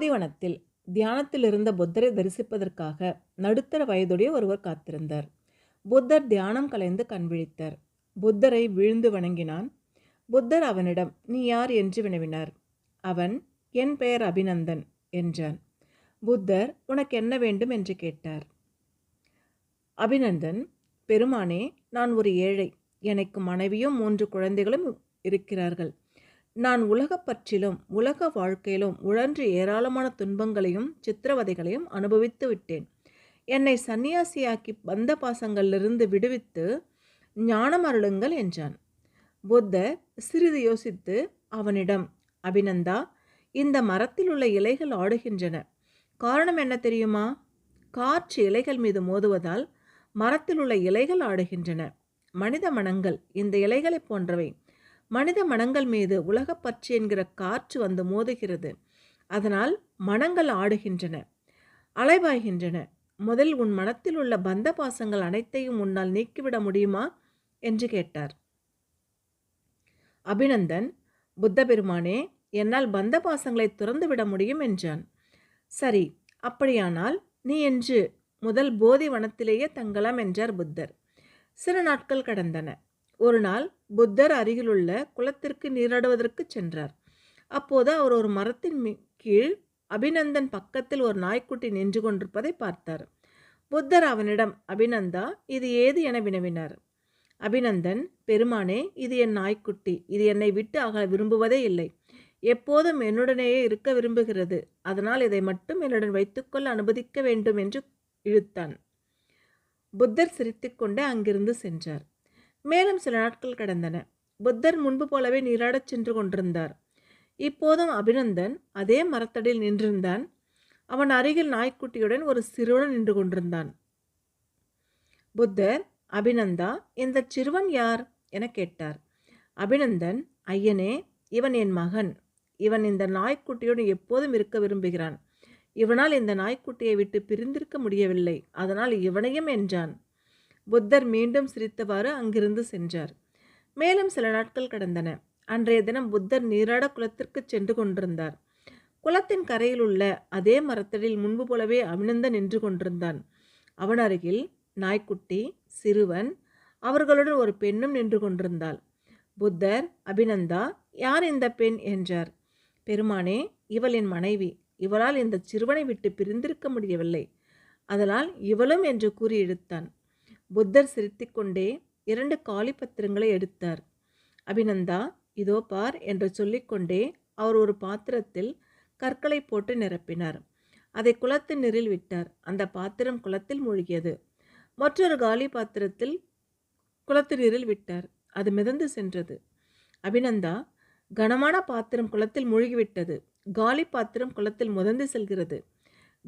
போதிவனத்தில் தியானத்தில் இருந்த புத்தரை தரிசிப்பதற்காக நடுத்தர வயதுடைய ஒருவர் காத்திருந்தார். புத்தர் தியானம் கலைந்து கண் விழித்தார். புத்தரை வீழ்ந்து வணங்கினான். புத்தர் அவனிடம் நீ யார்? என்று வினவினார். அவன் என் பெயர் அபிநந்தன் என்றான். புத்தர் உனக்கு என்ன வேண்டும்? என்று கேட்டார். அபிநந்தன் பெருமானே நான் ஒரு ஏழை. எனக்கு மனைவியும் மூன்று குழந்தைகளும் இருக்கிறார்கள். நான் உலகப்பற்றிலும் உலக வாழ்க்கையிலும் உழன்று ஏராளமான துன்பங்களையும் சித்திரவதைகளையும் அனுபவித்து விட்டேன். என்னை சந்நியாசியாக்கி பந்த பாசங்களிலிருந்து விடுவித்து ஞானம் அருளுங்கள் என்றான். புத்தர் சிறிது யோசித்து அவனிடம் அபிநந்தா இந்த மரத்தில் உள்ள இலைகள் ஆடுகின்றன. காரணம் என்ன தெரியுமா? காற்று இலைகள் மீது மோதுவதால் மரத்தில் உள்ள இலைகள் ஆடுகின்றன. மனித மனங்கள் இந்த இலைகளைப் போன்றவை. மனித மனங்கள் மீது உலகப்பற்று என்கிற காற்று வந்து மோதுகிறது. அதனால் மனங்கள் ஆடுகின்றன அலைவாய்கின்றன முதல் உன் மனத்தில் உள்ள பந்த பாசங்கள் அனைத்தையும் உன்னால் நீக்கிவிட முடியுமா? என்று கேட்டார். அபிநந்தன் புத்த பெருமானே என்னால் பந்த பாசங்களை துறந்துவிட முடியும் என்றான். சரி அப்படியானால் நீ என்று முதல் போதி வனத்திலேயே தங்கலாம் என்றார் புத்தர். சில நாட்கள் கடந்தன. ஒரு நாள் புத்தர் அருகிலுள்ள குளத்திற்கு நீராடுவதற்கு சென்றார். அப்போது அவர் ஒரு மரத்தின் கீழ் அபிநந்தன் பக்கத்தில் ஒரு நாய்க்குட்டி நின்று கொண்டிருப்பதை பார்த்தார். புத்தர் அவனிடம் அபிநந்தா இது ஏது என வினவினார். அபிநந்தன் பெருமானே இது என் நாய்க்குட்டி. இது என்னை விட்டு அக விரும்புவதே இல்லை. எப்போதும் என்னுடனேயே இருக்க விரும்புகிறது. அதனால் இதை மட்டும் என்னுடன் வைத்துக்கொள்ள அனுமதிக்க வேண்டும் என்று இழுத்தான். புத்தர் சிரித்துக்கொண்டே அங்கிருந்து சென்றார். மேலும் சில நாட்கள் கடந்தன. புத்தர் முன்பு போலவே நீராடச் சென்று கொண்டிருந்தார். இப்போதும் அபிநந்தன் அதே மரத்தடியில் நின்றிருந்தான். அவன் அருகில் நாய்க்குட்டியுடன் ஒரு சிறுவன் நின்று கொண்டிருந்தான். புத்தர் அபிநந்தா இந்த சிறுவன் யார்? என கேட்டார். அபிநந்தன் ஐயனே இவன் என் மகன். இவன் இந்த நாய்க்குட்டியுடன் எப்போதும் இருக்க விரும்புகிறான். இவனால் இந்த நாய்க்குட்டியை விட்டு பிரிந்திருக்க முடியவில்லை. அதனால் இவனையும் என்றான். புத்தர் மீண்டும் சிரித்தவாறு அங்கிருந்து சென்றார். மேலும் சில நாட்கள் கடந்தன. அன்றைய தினம் புத்தர் நீராட குளத்திற்கு சென்று கொண்டிருந்தார். குளத்தின் கரையில் உள்ள அதே மரத்தடியில் முன்பு போலவே அபிநந்தன் நின்று கொண்டிருந்தான். அவன் அருகில் நாய்க்குட்டி சிறுவன் அவர்களுடன் ஒரு பெண்ணும் நின்று கொண்டிருந்தாள். புத்தர் அபிநந்தா யார் இந்த பெண்? என்றார். பெருமானே இவள் என் மனைவி. இவளால் இந்த சிறுவனை விட்டு பிரிந்திருக்க முடியவில்லை. அதனால் இவளும் என்று கூறி இழுத்தான் புத்தர் சிரித்துக்கொண்டே இரண்டு காலி பத்திரங்களை எடுத்தார். அபிநந்தா இதோ பார் என்று சொல்லிக்கொண்டே அவர் ஒரு பாத்திரத்தில் கற்களை போட்டு நிரப்பினார். அதை குளத்து நீரில் விட்டார். அந்த பாத்திரம் குளத்தில் மூழ்கியது. மற்றொரு காலி பாத்திரத்தில் குளத்து நீரில் விட்டார். அது மிதந்து சென்றது. அபிநந்தா கனமான பாத்திரம் குளத்தில் மூழ்கிவிட்டது. காலி பாத்திரம் குளத்தில் முதந்து செல்கிறது.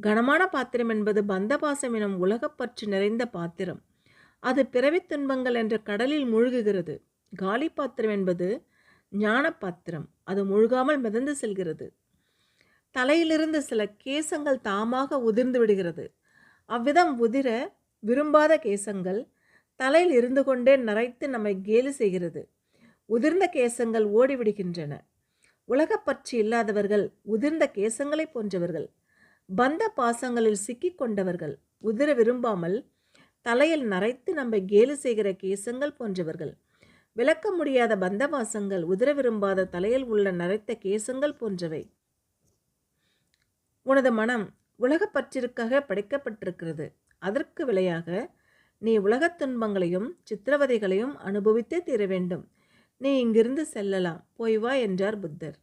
கனமான பாத்திரம் என்பது பந்தபாசம் எனும் உலகப்பற்று நிறைந்த பாத்திரம். அது பிறவித் துன்பங்கள் என்ற கடலில் மூழ்குகிறது. காலி பாத்திரம் என்பது ஞான பாத்திரம் அது மூழ்காமல் மிதந்து செல்கிறது. தலையிலிருந்து சில கேசங்கள் தாமாக உதிர்ந்து விடுகிறது. அவ்விதம் உதிர விரும்பாத கேசங்கள் தலையில் இருந்து கொண்டே நரைத்து நம்மை கேலி செய்கிறது. உதிர்ந்த கேசங்கள் ஓடிவிடுகின்றன. உலகப்பற்று இல்லாதவர்கள் உதிர்ந்த கேசங்களைப் போன்றவர்கள். பந்த பாசங்களில் சிக்கிக் கொண்டவர்கள் உதிர விரும்பாமல் தலையில் நரைத்து நம்மை கேலி செய்கிற கேசங்கள் போன்றவர்கள். விளக்க முடியாத பந்தவாசங்கள் உதிர விரும்பாத தலையில் உள்ள நரைத்த கேசங்கள் போன்றவை. உனது மனம் உலகப்பற்றிற்காக படைக்கப்பட்டிருக்கிறது. அதற்கு விலையாக நீ உலகத் துன்பங்களையும் சித்திரவதைகளையும் அனுபவித்தே தீர வேண்டும் நீ இங்கிருந்து செல்லலாம். போய் வா என்றார் புத்தர்.